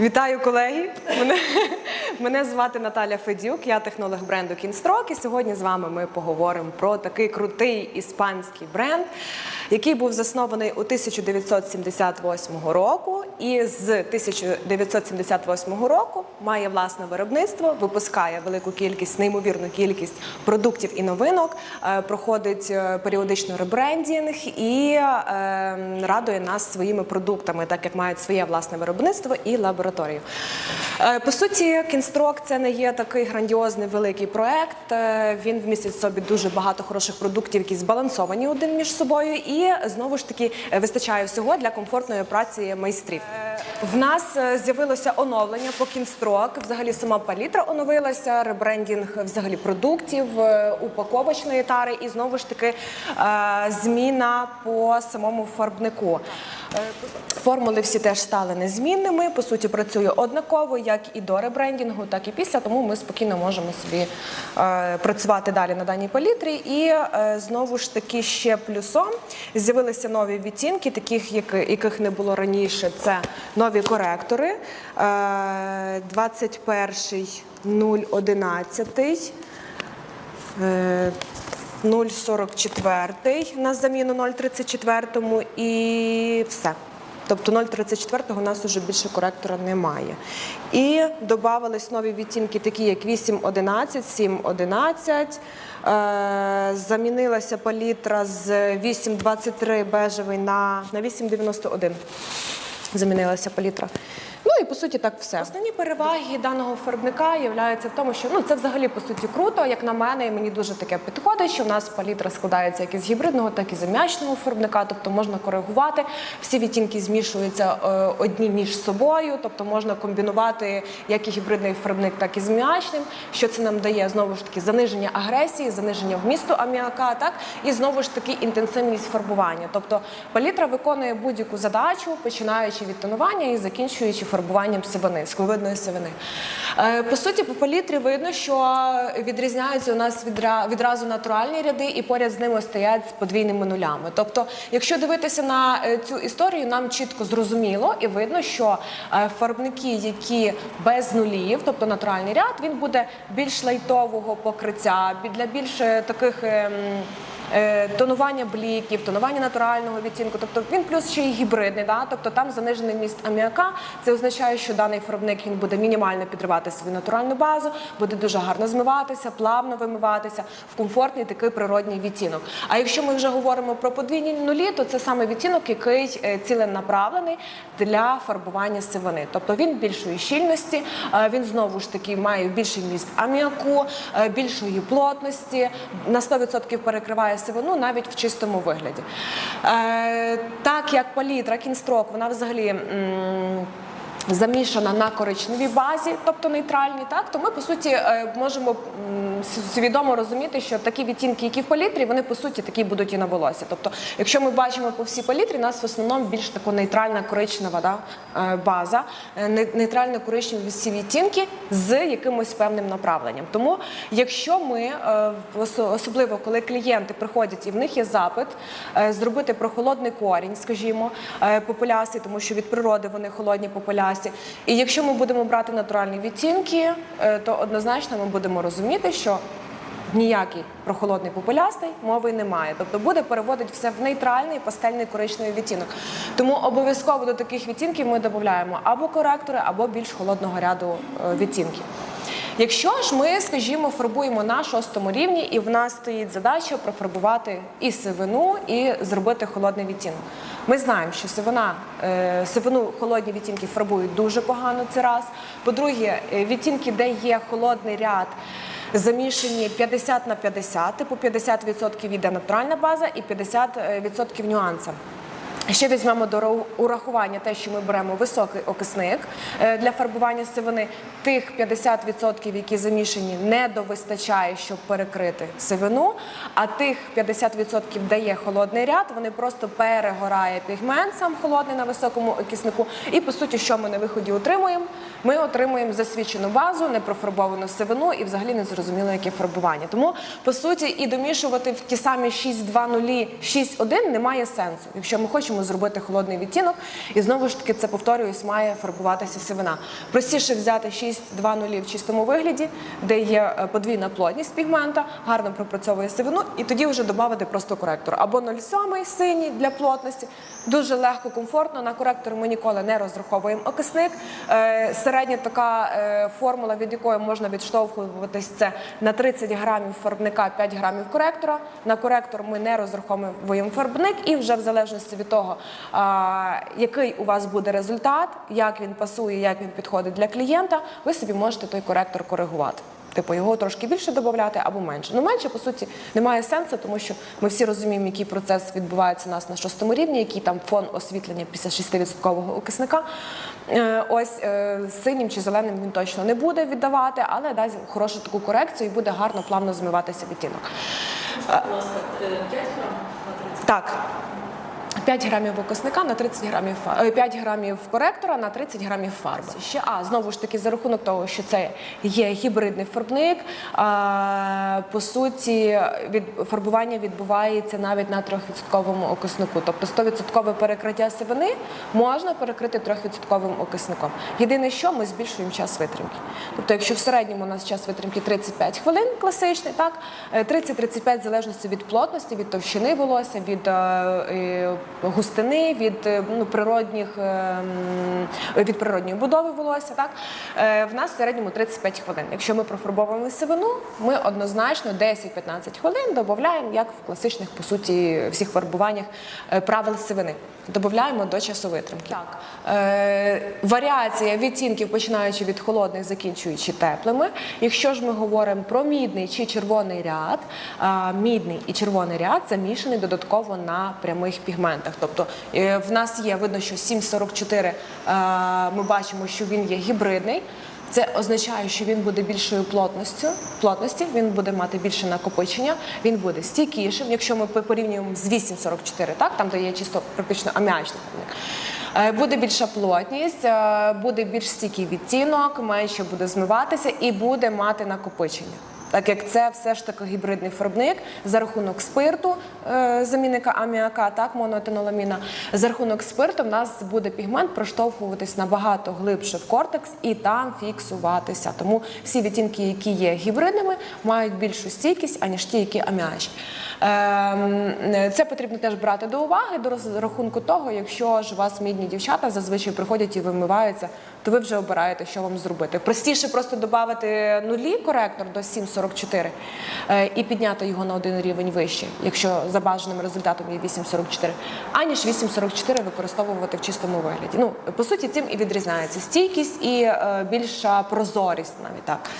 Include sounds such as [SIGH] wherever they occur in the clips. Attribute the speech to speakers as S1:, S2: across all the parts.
S1: Вітаю колеги! Мене, мене звати Наталя Федюк, я технолог бренду Кінстрок. І сьогодні з вами ми поговоримо про такий крутий іспанський бренд, який був заснований у 1978 року. І з 1978 року має власне виробництво, випускає велику кількість, неймовірну кількість продуктів і новинок, е, проходить е, періодично ребрендінг і е, радує нас своїми продуктами, так як мають своє власне виробництво і лабораторію. По суті, Кінстрок це не є такий грандіозний великий проект. Він вмістить собі дуже багато хороших продуктів, які збалансовані один між собою, і знову ж таки е, вистачає всього для комфортної праці майстрів. В нас е, з'явилося оновлення по Кінстрок. Взагалі сама палітра оновилася, ребрендінг взагалі продуктів, е, упаковочної тари, і знову ж таки зміна по самому фарбнику. Формули всі теж стали незмінними. По суті, працює однаково, як і до ребрендінгу, так і після. Тому ми спокійно можемо собі працювати далі на даній палітрі. І знову ж таки ще плюсом з'явилися нові відтінки, таких яких не було раніше. Це нові коректори. Е, 21 011. Е, 0,44 на заміну 0,34 і все. Тобто 0,34 у нас вже більше коректора немає. І додавались нові відтінки, такі як 8,11, 7,11. Е, замінилася палітра з 8,23 бежевий на 8,91. Замінилася палітра. Ну і по суті так все. Основні переваги даного фарбника являються в тому, що ну це взагалі по суті круто, як на мене, і мені дуже таке підходить, що в нас палітра складається як із гібридного, так і з ам'ячного фарбника, тобто можна коригувати. Всі відтінки змішуються е, одні між собою, тобто можна комбінувати як і гібридний фарбник, так і з аміачним. Що це нам дає знову ж таки заниження агресії, заниження вмісту аміака, так і знову ж таки інтенсивність фарбування. Тобто палітра виконує будь-яку задачу, починаючи від тонування і закінчуючи фарбуванням сивини, скловидної сивини. Е, По суті, по палітрі видно, що відрізняються у нас відразу натуральні ряди, і поряд з ними стоять з подвійними нулями. Тобто, якщо дивитися на е, цю історію, нам чітко зрозуміло і видно, що е, фарбники, які без нулів, тобто натуральний ряд, він буде більш лайтового покриття, для більш таких. Е, Тонування бліків, тонування натурального відтінку, тобто він плюс ще й гібридний, да? тобто там занижений міст аміака. Це означає, що даний фарбник він буде мінімально підривати свою натуральну базу, буде дуже гарно змиватися, плавно вимиватися в комфортний такий природній відтінок. А якщо ми вже говоримо про подвійні нулі, то це саме відтінок, який е, ціленаправлений для фарбування сивини. Тобто він більшої щільності, е, він знову ж таки має більший міст аміаку, більшої плотності, на 100% перекриває сивину навіть в чистому вигляді. Е, Так як палітра кінстрок, вона взагалі. Замішана на коричневій базі, тобто нейтральній, так то ми по суті е, можемо свідомо розуміти, що такі відтінки, які в палітрі, вони по суті такі будуть і на волосі. Тобто, якщо ми бачимо по всій палітрі, у нас в основному більш така нейтральна коричнева да, е, база, е, не- нейтрально коричневі всі відтінки з якимось певним направленням. Тому, якщо ми особливо коли клієнти приходять і в них є запит зробити прохолодний корінь, скажімо, популяси, тому що від природи вони холодні популясі. І якщо ми будемо брати натуральні відтінки, е, то однозначно ми будемо розуміти, що ніякий прохолодний популястий мови немає. Тобто буде переводити все в нейтральний пастельний коричневий відтінок. Тому обов'язково до таких відтінків ми додаємо або коректори, або більш холодного ряду е, відтінків. Якщо ж ми, скажімо, фарбуємо на шостому рівні, і в нас стоїть задача профарбувати і сивину, і зробити холодний відтінок. Ми знаємо, що сивина, е, сивину холодні відтінки фарбують дуже погано. Це раз. По-друге, е, відтінки, де є холодний ряд. Замішані 50 на 50, типу 50% йде натуральна база і 50% нюанса. Ще візьмемо до ра- урахування те, що ми беремо високий окисник е, для фарбування сивини. Тих 50%, які замішані, не довистачає, щоб перекрити сивину. А тих 50% дає холодний ряд, вони просто перегорає пігмент сам холодний на високому окиснику. І по суті, що ми на виході отримуємо? Ми отримуємо засвічену базу, непрофарбовану сивину і взагалі не зрозуміло, яке фарбування. Тому по суті і домішувати в ті самі 6-2-0, 6-1 немає сенсу, якщо ми хочемо зробити холодний відтінок. І знову ж таки, це повторююсь, має фарбуватися сивина. Простіше взяти 6-2 в чистому вигляді, де є е, подвійна плотність пігмента, гарно пропрацьовує сивину, і тоді вже додати просто коректор. Або 0,7 синій для плотності. Дуже легко, комфортно. На коректор ми ніколи не розраховуємо окисник. Е, Середня така е, формула, від якої можна відштовхуватись, це на 30 грамів фарбника 5 грамів коректора. На коректор ми не розраховуємо фарбник, і вже в залежності від того, який у вас буде результат, як він пасує, як він підходить для клієнта, ви собі можете той коректор коригувати. Типу його трошки більше додати або менше. Ну менше по суті немає сенсу, тому що ми всі розуміємо, який процес відбувається у нас на шостому рівні, який там фон освітлення після 6% окисника. Е, Ось е, синім чи зеленим він точно не буде віддавати, але дасть хорошу таку корекцію і буде гарно плавно змиватися відтінок.
S2: Будь ласка, 5 грам на 30.
S1: Так. 5 грамів окисника на 30 грамів фа- е, 5 грамів коректора на 30 грамів фарби. Ще а знову ж таки за рахунок того, що це є гібридний фарбник. А, по суті, від фарбування відбувається навіть на 3% окиснику. Тобто 100% перекриття сивини можна перекрити 3% окисником. Єдине, що ми збільшуємо час витримки. Тобто, якщо в середньому у нас час витримки 35 хвилин, класичний, так е, 30-35 в залежності від плотності, від товщини волосся, від е, е, густини, від е, ну, природних е, від природньої будови волосся. Так Е, в нас в середньому 35 хвилин. Якщо ми профарбовуємо сивину, ми однозначно 10-15 хвилин додаємо, як в класичних по суті всіх фарбуваннях правил сивини. Додаємо до часу витримки. Так. Варіація відтінків, починаючи від холодних, закінчуючи теплими. Якщо ж ми говоримо про мідний чи червоний ряд, мідний і червоний ряд замішаний додатково на прямих пігментах. Тобто е, в нас є видно, що 744 е, ми бачимо, що він є гібридний. Це означає, що він буде більшою плотністю, плотності, він буде мати більше накопичення, він буде стійкішим. Якщо ми порівнюємо з 844, так там де є чисто практично аміачний фарбник. Е, Буде більша плотність, буде більш стійкий відтінок, менше буде змиватися і буде мати накопичення так як це все ж таки гібридний фарбник за рахунок спирту, е, замінника аміака, так монотеноламіна, за рахунок спирту в нас буде пігмент проштовхуватись набагато глибше в кортекс і там фіксуватися. Тому всі відтінки, які є гібридними, мають більшу стійкість аніж ті, які аміачні. Ем, це потрібно теж брати до уваги до розрахунку того, якщо ж у вас мідні дівчата зазвичай приходять і вимиваються, то ви вже обираєте, що вам зробити. Простіше просто додати нулі коректор до 7,40, 8,44 е, і підняти його на один рівень вище, якщо за бажаним результатом є 8,44, аніж 8,44 використовувати в чистому вигляді. Ну по суті, цим і відрізняється стійкість і е, більша прозорість навіть так.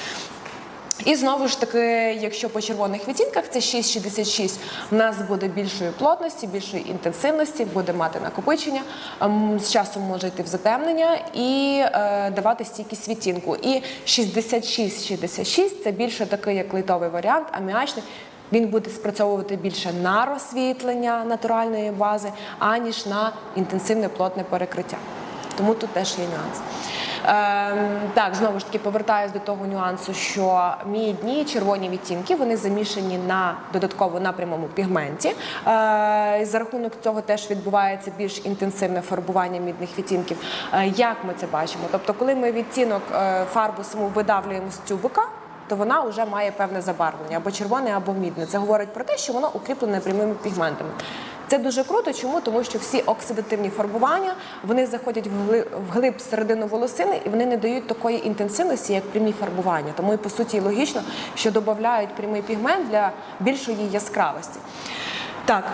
S1: І знову ж таки, якщо по червоних відтінках це 6,66, в нас буде більшої плотності, більшої інтенсивності, буде мати накопичення, ем, з часом може йти в затемнення і е, давати стійкість відтінку. І 66-66 це більше такий як лейтовий варіант, аміачний. Він буде спрацьовувати більше на розсвітлення натуральної бази, аніж на інтенсивне плотне перекриття. Тому тут теж є нюанс. Ем, так, знову ж таки, повертаюсь до того нюансу, що мідні червоні відтінки вони замішані на додатково на прямому пігменті. Е, за рахунок цього теж відбувається більш інтенсивне фарбування мідних відтінків. Е, як ми це бачимо? Тобто, коли ми відтінок е, фарбу саму видавлюємо з тюбика. То вона вже має певне забарвлення або червоне, або мідне. Це говорить про те, що воно укріплене прямими пігментами. Це дуже круто. Чому? Тому що всі оксидативні фарбування вони заходять вглиб середину волосини і вони не дають такої інтенсивності, як прямі фарбування. Тому і по суті логічно, що додають прямий пігмент для більшої яскравості. Так,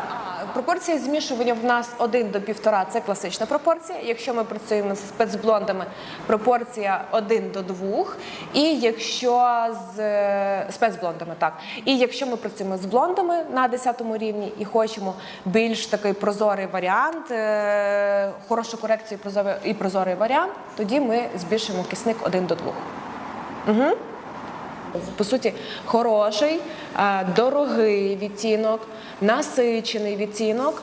S1: пропорція змішування в нас 1 до 1,5 – це класична пропорція. Якщо ми працюємо з спецблондами, пропорція 1 до 2. І якщо з е, спецблондами, так. І якщо ми працюємо з блондами на 10 рівні і хочемо більш такий прозорий варіант, е, хорошу корекцію і прозорий- варіант, тоді ми збільшимо кисник 1 до 2. По суті, хороший, е, дорогий відтінок, насичений відтінок,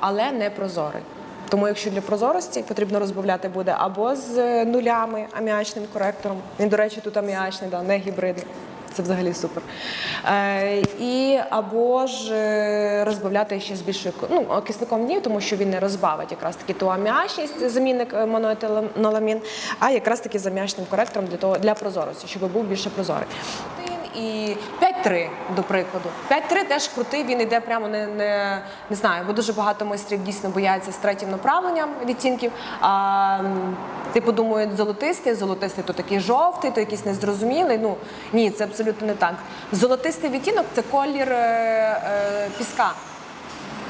S1: але не прозорий. Тому, якщо для прозорості потрібно розбавляти буде або з нулями аміачним коректором. Він, до речі, тут аміачний, да, не гібридний. Це взагалі супер. Е, і або ж е, розбавляти ще з більшою ну, кисником ні, тому що він не розбавить якраз таки ту аміачність, замінник е, моноетиленоламін, а якраз таки зам'ячним коректором для того для прозорості, щоб був більше прозорий. І 5-3, до прикладу. 5-3 теж крутий, він йде прямо не, не, не знаю, бо дуже багато майстрів дійсно бояться з третім направленням відтінків. А типу думають золотистий, золотистий то такий жовтий, то якийсь незрозумілий. Ну ні, це абсолютно не так. Золотистий відтінок це колір е, е, піска.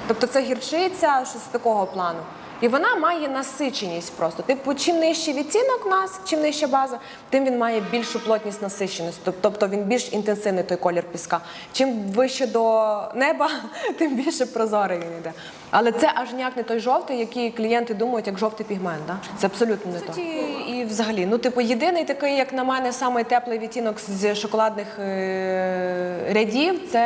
S1: Тобто це гірчиця, щось такого плану. І вона має насиченість просто. Типу, чим нижчий відтінок у нас, чим нижча база, тим він має більшу плотність насиченість. Тоб- Тобто він більш інтенсивний той колір піска. Чим вище до неба, [LAUGHS] тим більше прозорий він йде. Але це аж ніяк не той жовтий, який клієнти думають, як жовтий пігмент. Да? Це абсолютно не то. І взагалі, ну типу, єдиний такий, як на мене, самий теплий відтінок з шоколадних е- рядів це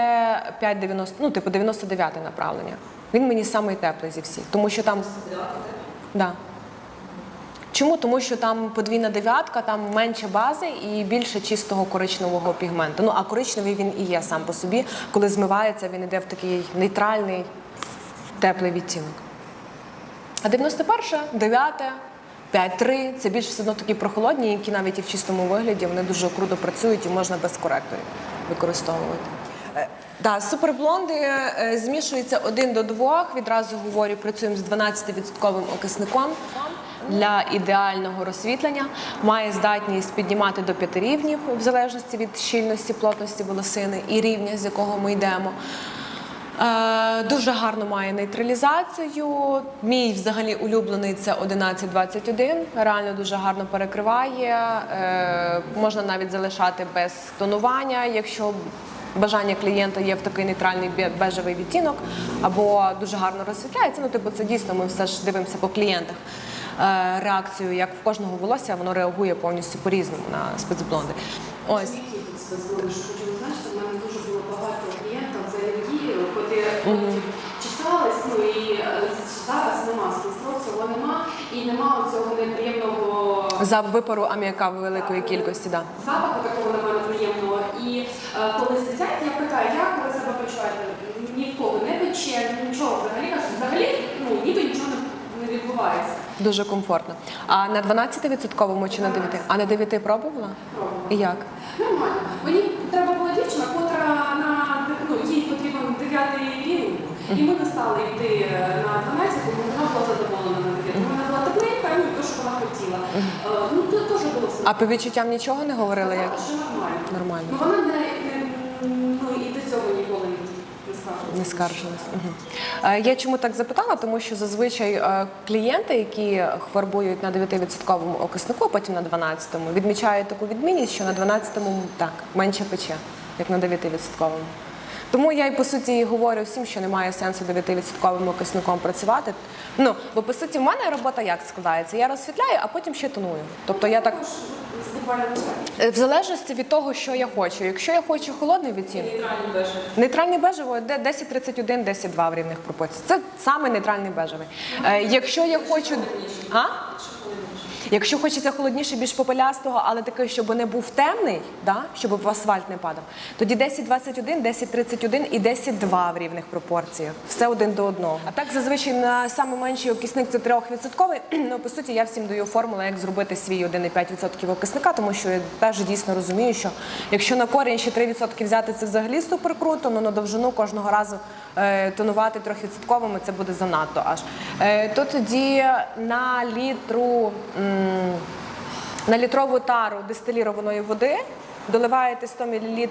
S1: 5,90, ну типу 99 направлення. Він мені самий теплий зі всіх, тому що там. Да. Чому? Тому що там подвійна дев'ятка, там менше бази і більше чистого коричневого пігменту. Ну а коричневий він і є сам по собі. Коли змивається, він йде в такий нейтральний, теплий відтінок. А 91, 9, 5-3 це більш все одно такі прохолодні, які навіть і в чистому вигляді вони дуже круто працюють і можна без коректорів використовувати. Так, суперблонди е, змішуються один до двох. Відразу говорю, працюємо з 12% окисником для ідеального розсвітлення. Має здатність піднімати до 5 рівнів в залежності від щільності, плотності волосини і рівня, з якого ми йдемо. Е, Дуже гарно має нейтралізацію. Мій взагалі улюблений це 1121. Реально дуже гарно перекриває. Е, Можна навіть залишати без тонування, якщо бажання клієнта є в такий нейтральний бежевий відтінок, або дуже гарно розсвітляється. Ну, типу, це дійсно ми все ж дивимося по клієнтах. Е, Реакцію, як в кожного волосся, воно реагує повністю по-різному на спецблонди. Ось.
S3: Хочу зазначити, в мене дуже було багато клієнтів взаємодії, коли потім чесались, ну і е, зараз нема строк, цього нема, і нема цього неприємного
S1: За випару аміака великої кількості, да.
S3: запаху такого на мене приємного. І е, коли сидять, я питаю, як ви себе почуваєте? Ні в кого не пече, нічого взагалі кажуть, взагалі ну ніби нічого не, відбувається.
S1: Дуже комфортно. А на 12% чи на 9? А на 9 пробувала?
S3: Пробувала.
S1: І як?
S3: Нормально. Мені треба була дівчина, котра на ну, їй потрібен дев'ятий рівень. І ми не стали йти е, на 12, бо вона була задоволена на 9. Вона була тепленька, ну і те, що вона хотіла. Е, Ну тут теж було все.
S1: А по відчуттям нічого не говорили? Як?
S3: Що нормально.
S1: Нормально.
S3: Ну вона не, не ну і до цього ніколи не.
S1: Не скаржилась. Угу. Е, Я чому так запитала? Тому що зазвичай е, клієнти, які фарбують на 9% окиснику, а потім на 12%, відмічають таку відмінність, що на 12% так, менше пече, як на 9%. Тому я й по суті і говорю всім, що немає сенсу 9% окисником працювати. Ну, бо по суті, в мене робота як складається? Я розсвітляю, а потім ще тоную. Тобто я так. Е, В залежності від того, що я хочу. Якщо я хочу холодний відтінок,
S2: Нейтральний бежевий.
S1: нейтральний бежевий йде 10-31, 10-2 в рівних пропорціях. Це саме нейтральний бежевий. Е, якщо я хочу. А? Якщо хочеться холодніше, більш попелястого, але такий, щоб не був темний, да? щоб в асфальт не падав, тоді 10-21, 10-31 і 10-2 в рівних пропорціях. Все один до одного. А так зазвичай на найменший окисник це 3%. [CLEARS THROAT] Ну, по суті, я всім даю формулу, як зробити свій 1,5% окисника, тому що я теж дійсно розумію, що якщо на корінь ще 3% взяти, це взагалі супер круто, але на довжину кожного разу е, тонувати трьохвідсотковими це буде занадто аж. Е, то тоді на літру. На літрову тару дистилірованої води доливаєте 100 мл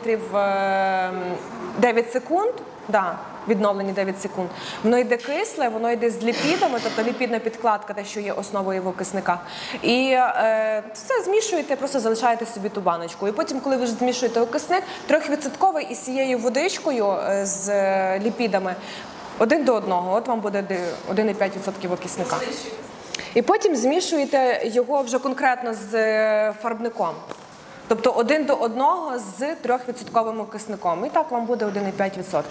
S1: 9 секунд. Да, відновлені 9 секунд. Воно йде кисле, воно йде з ліпідами, тобто ліпідна підкладка, те, що є основою в окисниках. І е, все змішуєте, просто залишаєте собі ту баночку. І потім, коли ви ж змішуєте окисник, трьохвідсотковий із цією водичкою е, з е, ліпідами один до одного. От вам буде 1,5% окисника. І потім змішуєте його вже конкретно з е, фарбником. Тобто один до одного з 3% кисником. І так вам буде 1,5%.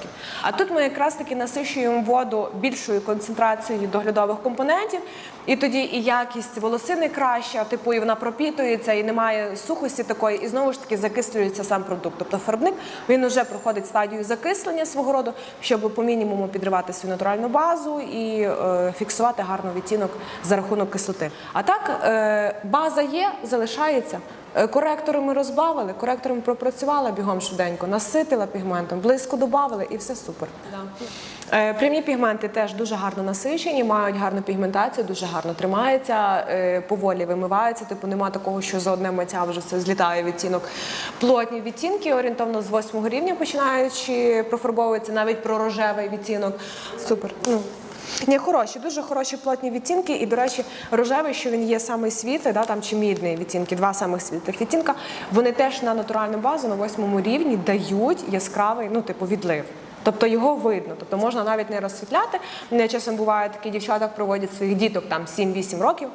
S1: А тут ми якраз таки насичуємо воду більшою концентрацією доглядових компонентів, і тоді і якість волосини краща, типу, і вона пропітується, і немає сухості такої, і знову ж таки закислюється сам продукт. Тобто фарбник він вже проходить стадію закислення свого роду, щоб по мінімуму підривати свою натуральну базу і е, фіксувати гарний відтінок за рахунок кислоти. А так, е, база є, залишається. Е, Коректори ми розбавили, коректором пропрацювала бігом швиденько, наситила пігментом, близько додавали і все супер. Е, Прямі пігменти теж дуже гарно насичені, мають гарну пігментацію, дуже гарно тримаються, е, поволі вимиваються. Типу нема такого, що за одне миття вже все злітає відтінок. Плотні відтінки орієнтовно з восьмого рівня починаючи профарбовуються навіть про рожевий відтінок. Супер. Ну. Ні, хороші, дуже хороші плотні відтінки. І, до речі, рожевий, що він є самий світлий, да, там чи мідний відтінки, два самих світлих відтінка, вони теж на натуральну базу на восьмому рівні дають яскравий, ну, типу, відлив. Тобто його видно, тобто можна навіть не розсвітляти. Мене часом буває такі дівчата проводять своїх діток там 7-8 років,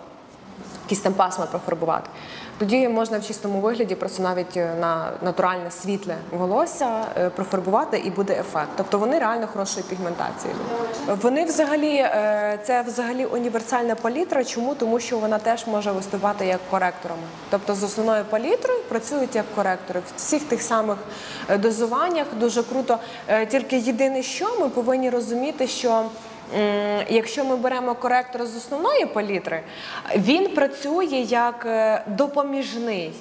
S1: якісь там пасма профарбувати. Тоді можна в чистому вигляді просто навіть е, на натуральне світле волосся е, профарбувати і буде ефект. Тобто вони реально хорошої пігментації. Вони взагалі е, це взагалі універсальна палітра. Чому? Тому що вона теж може виступати як коректором. Тобто з основною палітрою працюють як коректори в всіх тих самих дозуваннях. Дуже круто. Тільки єдине, що ми повинні розуміти, що Якщо ми беремо коректор з основної палітри, він працює як е, допоміжний.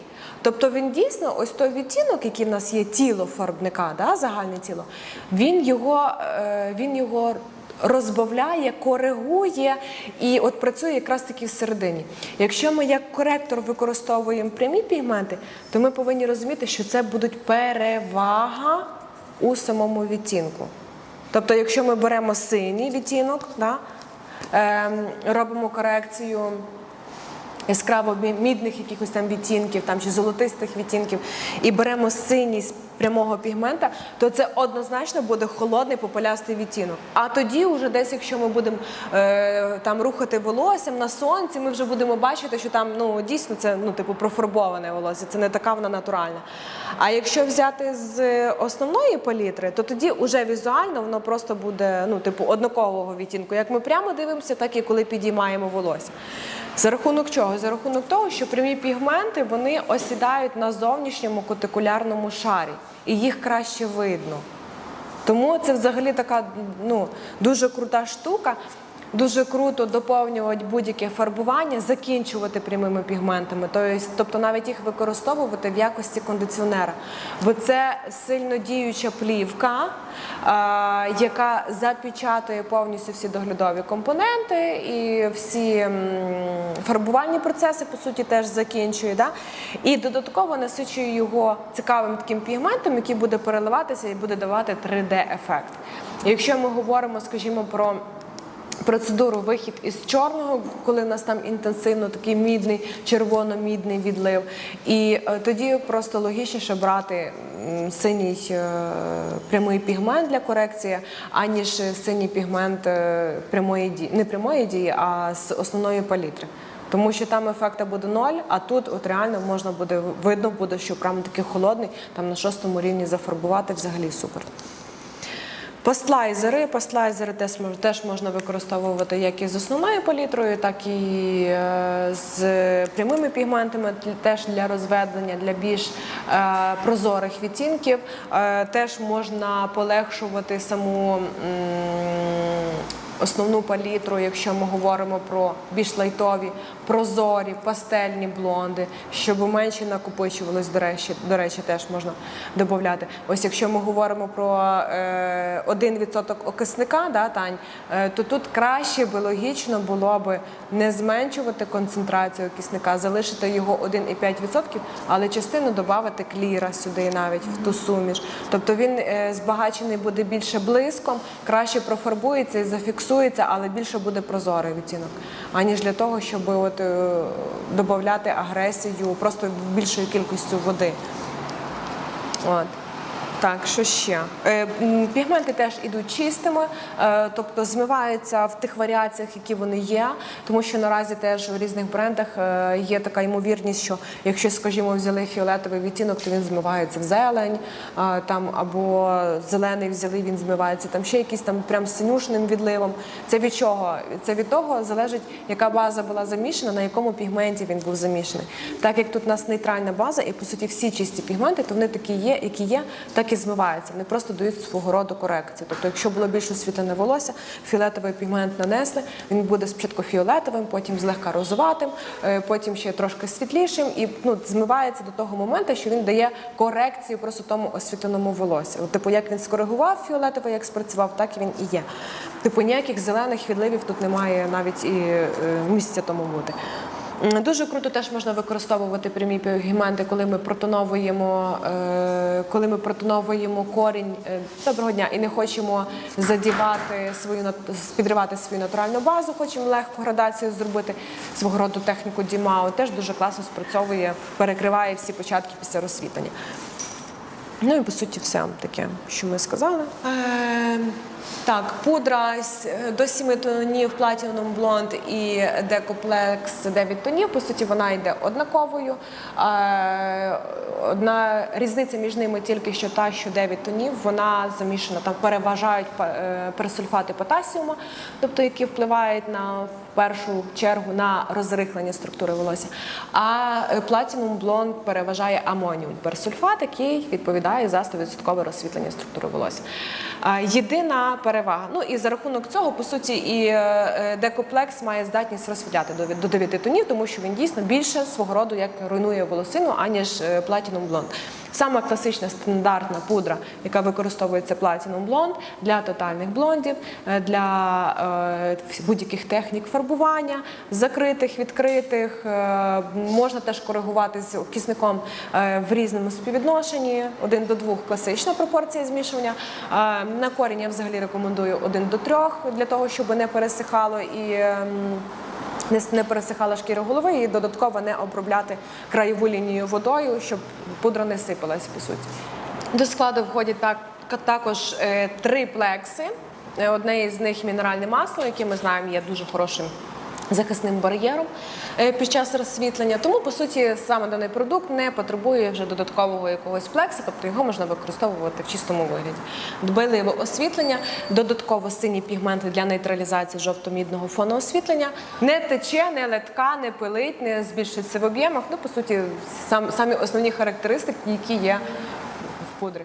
S1: Тобто він дійсно, ось той відтінок, який в нас є тіло фарбника, да, загальне тіло, він його, е, він його розбавляє, коригує і от працює якраз таки всередині. Якщо ми як коректор використовуємо прямі пігменти, то ми повинні розуміти, що це будуть перевага у самому відтінку. Тобто, якщо ми беремо синій відтінок, да, ем, робимо корекцію яскраво мідних якихось там відтінків там, чи золотистих відтінків, і беремо синій з прямого пігмента, то це однозначно буде холодний попелястий відтінок. А тоді, вже десь, якщо ми будемо е, там рухати волоссям на сонці, ми вже будемо бачити, що там ну дійсно це ну типу профарбоване волосся, це не така вона натуральна. А якщо взяти з основної палітри, то тоді вже візуально воно просто буде ну типу однакового відтінку. Як ми прямо дивимося, так і коли підіймаємо волосся. За рахунок чого? За рахунок того, що прямі пігменти вони осідають на зовнішньому кутикулярному шарі, і їх краще видно. Тому це взагалі така ну, дуже крута штука. Дуже круто доповнювати будь-яке фарбування, закінчувати прямими пігментами, тобто, навіть їх використовувати в якості кондиціонера. Бо це сильно діюча плівка, яка запечатує повністю всі доглядові компоненти і всі фарбувальні процеси, по суті, теж закінчує. Да? І додатково насичує його цікавим таким пігментом, який буде переливатися і буде давати 3D-ефект. Якщо ми говоримо, скажімо, про процедуру вихід із чорного, коли в нас там інтенсивно такий мідний, червоно-мідний відлив. І е, тоді просто логічніше брати синій е, прямий пігмент для корекції, аніж синій пігмент е, прямої дії, не прямої дії, а з основної палітри. Тому що там ефекта буде ноль, а тут от реально можна буде видно буде, що прямо такий холодний, там на шостому рівні зафарбувати взагалі супер. Пастлайзери. Пастлайзери теж, можна використовувати як і з основною палітрою, так і е, з прямими пігментами, теж для розведення, для більш е, прозорих відтінків. Е, теж можна полегшувати саму. Основну палітру, якщо ми говоримо про більш лайтові, прозорі, пастельні блонди, щоб менше накопичувалось, до речі, до речі, теж можна додати. Ось якщо ми говоримо про е, 1% окисника, да, Тань, е, то тут краще би логічно було би не зменшувати концентрацію окисника, залишити його 1,5%, але частину додати кліра сюди навіть в ту суміш. Тобто він е, збагачений буде більше блиском, краще профарбується і зафіксується, але більше буде прозорий відтінок, аніж для того, щоб от, додати агресію просто більшою кількістю води. От. Так, що ще? Е, Пігменти теж ідуть чистими, е, тобто змиваються в тих варіаціях, які вони є. Тому що наразі теж у різних брендах е, є така ймовірність, що якщо, скажімо, взяли фіолетовий відтінок, то він змивається в зелень, там або зелений взяли, він змивається там ще якийсь там прям синюшним відливом. Це від чого? Це від того залежить, яка база була замішана, на якому пігменті він був замішаний. Так як тут у нас нейтральна база, і по суті всі чисті пігменти, то вони такі є, які є, так і змиваються. Вони просто дають свого роду корекцію. Тобто, якщо було більш освітлене волосся, фіолетовий пігмент нанесли, він буде спочатку фіолетовим, потім злегка розуватим, е, потім ще трошки світлішим, і ну, змивається до того моменту, що він дає корекцію просто тому освітленому волосся. Типу, як він скоригував фіолетовий, як спрацював, так він і є. Типу, ніяких зелених відливів тут немає навіть і е, місця тому бути. Дуже круто теж можна використовувати прямі пігменти, коли ми протоновуємо, е, коли ми протоновуємо корінь е, доброго дня і не хочемо задівати свою підривати свою натуральну базу, хочемо легку градацію зробити свого роду техніку Дімао. Теж дуже класно спрацьовує, перекриває всі початки після розсвітлення. Ну і по суті, все таке, що ми сказали. Е, так, пудра до 7 тонів Platinum Blonde і Decoplex 9 тонів. По суті, вона йде однаковою. Е, одна різниця між ними тільки що та, що 9 тонів, вона замішана, там переважають е, пересульфати потасіума, тобто які впливають на в першу чергу на розрихлення структури волосся. А е, Platinum Blonde переважає амоніум персульфат, який відповідає за 100% розсвітлення структури волосся. А, Перевага. Ну і за рахунок цього, по суті, і е, е, декоплекс має здатність розсвітляти до, до 9 тонів, тому що він дійсно більше свого роду як руйнує волосину, аніж платіном Platinum Саме класична стандартна пудра, яка використовується Platinum Blonde для тотальних блондів, е, для е, будь-яких технік фарбування, закритих, відкритих. Е, можна теж коригувати з кисником в різному співвідношенні, один до двох класична пропорція змішування. На корінь я взагалі рекомендую один до трьох для того, щоб не пересихало і. Не, не пересихала шкіра голови і додатково не обробляти краєву лінію водою, щоб пудра не сипалась по суті. До складу входять так, також е, три плекси. Е, Одне із них мінеральне масло, яке ми знаємо є дуже хорошим захисним бар'єром е, під час розсвітлення. Тому, по суті, саме даний продукт не потребує вже додаткового якогось плекса, тобто його можна використовувати в чистому вигляді. Дбайливе освітлення, додатково сині пігменти для нейтралізації жовто-мідного фону освітлення. Не тече, не летка, не пилить, не збільшується в об'ємах. Ну, по суті, сам, самі основні характеристики, які є в пудрі.